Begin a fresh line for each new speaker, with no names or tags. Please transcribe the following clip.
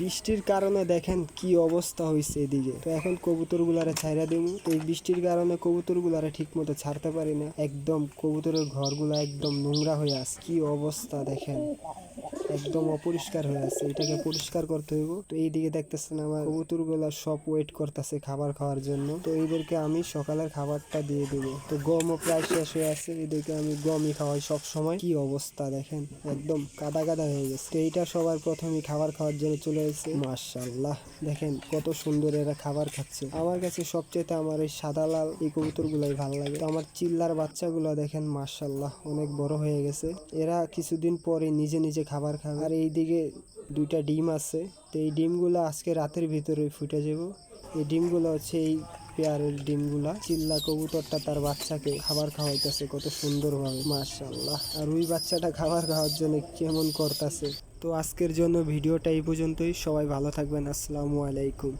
বৃষ্টির কারণে দেখেন কি অবস্থা হয়েছে এদিকে। তো এখন কবুতর গুলারে ছাইরা দিব তো এই বৃষ্টির কারণে কবুতর গুলারে ঠিক মতো ছাড়তে পারি না। একদম কবুতরের ঘরগুলা একদম নোংরা হয়ে আস কি অবস্থা দেখেন। একদম অপরিষ্কার হয়ে আছে, এটাকে পরিষ্কার করতে হইব। তো এইদিকে দেখতেছেন আমার কবুতরগুলা সব ওয়েট করতেছে খাবার খাওয়ার জন্য। তো এদেরকে আমি সকালের খাবারটা দিয়ে দেবো। তো গমও প্রায় শেষ হয়ে আছে, এদেরকে আমি গমই খাওয়াই সব সময় কি অবস্থা দেখেন, একদম কাদা কাদা হয়ে গেছে। তো এইটা সবার প্রথমে খাবার খাওয়ার জন্য চলে এসেছে। মাশাল্লাহ দেখেন কত সুন্দর এরা খাবার খাচ্ছে। আমার কাছে সবচেয়ে আমার এই সাদা লাল এই কবুতর গুলাই ভালো লাগে। তো আমার চিল্লার বাচ্চাগুলো দেখেন মাশাল্লাহ অনেক বড় হয়ে গেছে। এরা কিছুদিন পরে নিজে নিজে খাবার খাবে। আর এইদিকে দুইটা ডিম আছে। তো এই ডিমগুলো আজকে রাতের ভিতরে ফুটে যাব। এই ডিমগুলো হচ্ছে এই পেয়ারের ডিমগুলা। চিল্লা কবুতরটা তার বাচ্চাকে খাবার খাওয়াইতেছে কত সুন্দরভাবে মার্শাল্লাহ আর ওই বাচ্চাটা খাবার খাওয়ার জন্য কেমন করতেছে। তো আজকের জন্য ভিডিওটা এই পর্যন্তই। সবাই ভালো থাকবেন। আসসালামু আলাইকুম।